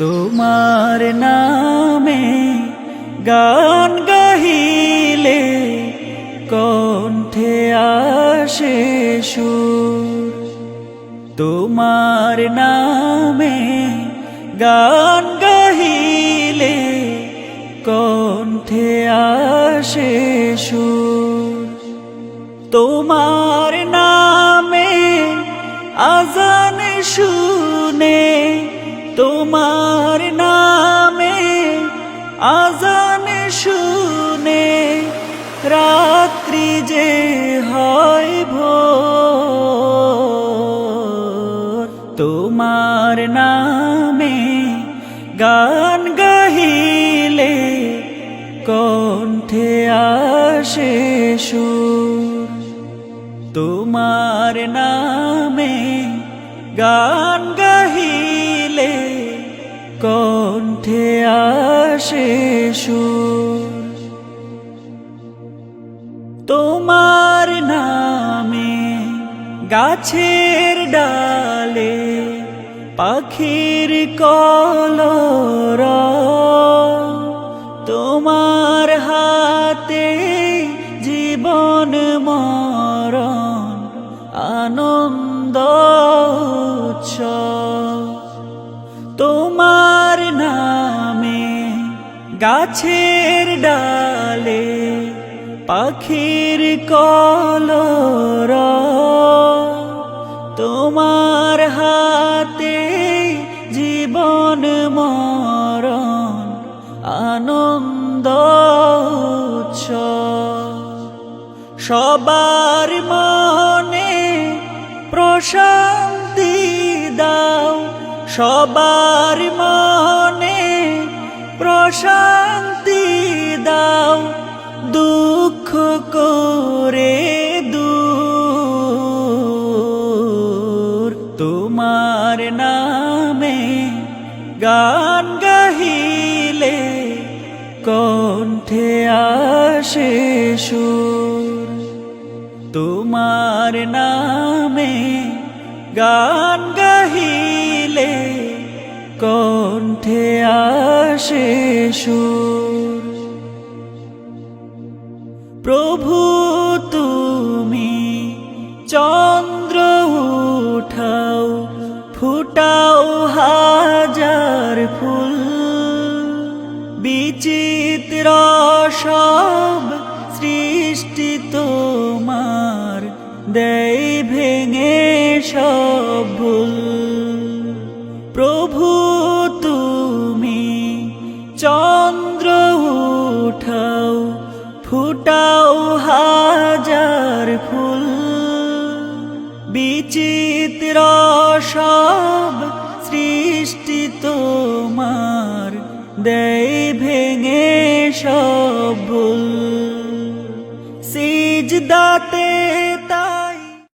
তোমার নামে গান গাহিলে কণ্ঠে আসে সুর। তোমার নামে গান গাহিলে কণ্ঠে আসে সুর। তোমার নামে আজান শুনে তোমার রাত্রি যে হয় ভোর। তোমার নামে গান গাহিলে কণ্ঠে আসে সুর। তোমার নামে গান গাহিলে কণ্ঠে আসে সুর। তোমার নামে, গাছের ডালে, পাখির কলর। তোমার হাতে জীবন মরণ, আনন্দ তোমার নামে গাছের ডালে পাখির কলর, তোমার হাতে জীবন মরণ, আনন্দ সবার মনে প্রশান্তি দাও, সবার মনে প্রশান্তি দাও। গান গাহিলে কণ্ঠে আসে সুর। তোমার নামে গান গাহিলে কণ্ঠে আসে সুর। প্রভু, তুমি চন্দ্র বিচিত্র সব সৃষ্টি তোমার দেয় ভেঙে সব ভুল। প্রভু তুমি চন্দ্র উঠাও, ফুটাও হাজার ফুল। বিচিত্র সব সব ভুল সিজদাতে তা